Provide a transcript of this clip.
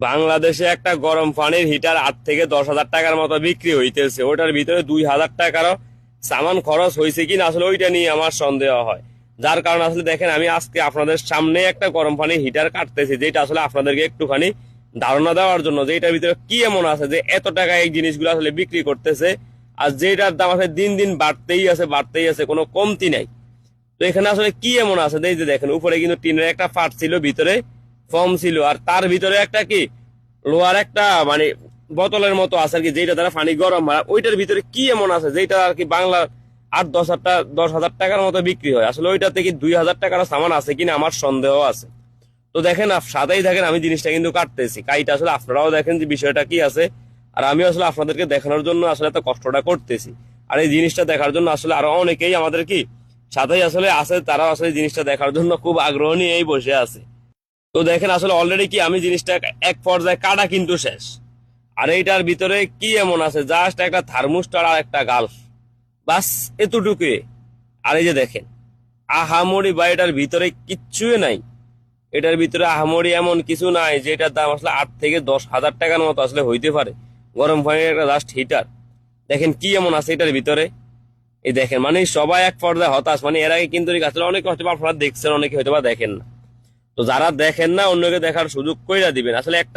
বাংলাদেশে একটা গরম পানির হিটার আট থেকে দশ হাজার টাকার মতো বিক্রি হইতেছে। ওটার ভিতরে দুই হাজার টাকারও সামান খরচ হয়েছে কিনা আসলে ওইটা নিয়ে আমার সন্দেহ হয়। যার কারণে আসলে দেখেন, আমি আজকে আপনাদের সামনে একটা গরম পানির হিটার কাটতেছি, যেটা আসলে আপনাদেরকে একটুখানি ধারণা দেওয়ার জন্য যে এটার ভিতরে কি এমন আছে যে এত টাকা এই জিনিসগুলো আসলে বিক্রি করতেছে আর যেটার দাম আসলে দিন দিন বাড়তেই আছে বাড়তেই আছে, কোনো কমতি নাই। তো এখানে আসলে কি এমন আছে? দেখেন, উপরে কিন্তু টিনের একটা ফাট ছিল, ভিতরে ফর্ম ছিল। আর তার ভিতরে একটা কি, লোহার একটা মানে বোতলের মতো আছে আর কি যেটা দ্বারা পানি গরম হয়। ওইটার ভিতরে কি এমন আছে যেটা আর কি বাংলা আট, দশ হাজার দশ হাজার টাকার মতো বিক্রি হয়। আসলে ওইটাতে কি দুই হাজার টাকার সামান আছে কিনা আমার সন্দেহ আছে। তো দেখেন সাদাই দেখেন আমি জিনিসটা কিন্তু কাটতেছি। কাইটা আসলে আপনারাও দেখেন যে বিষয়টা কি আছে। আর আমি আসলে আপনাদেরকে দেখানোর জন্য আসলে এত কষ্টটা করতেছি। আর এই জিনিসটা দেখার জন্য আসলে আরও অনেকেই আমাদের কি সাদাই আসলে আছে, তারাও আসলে জিনিসটা দেখার জন্য খুব আগ্রহ নিয়েই বসে আছে। তো দেখেন আসলে অলরেডি কি আমি জিনিসটা এক পর্যায়ে কাটা কিন্তু শেষ। আর এইটার ভিতরে কি এমন আছে? জাস্ট একটা থার্মোস্টার আর একটা গালফ। বাস এতটুকুই। আর এই যে দেখেন, আহামরি বা এটার ভিতরে কিচ্ছুই নাই। এটার ভিতরে আহামরি এমন কিছু নাই যে এটার দাম আসলে আট থেকে দশ হাজার টাকার মতো আসলে হইতে পারে। গরম পানির একটা জাস্ট হিটার দেখেন কি এমন আছে এটার ভিতরে? এই দেখেন মানে সবাই এক পর্যায়ে হতাশ। মানে এর আগে কিন্তু গাছটা অনেক হয়তো আপনারা দেখছেন, অনেকে হয়তো বা দেখেন না। তো যারা দেখেন না অন্যকে দেখার সুযোগ কইরা দিবেন। আসলে একটা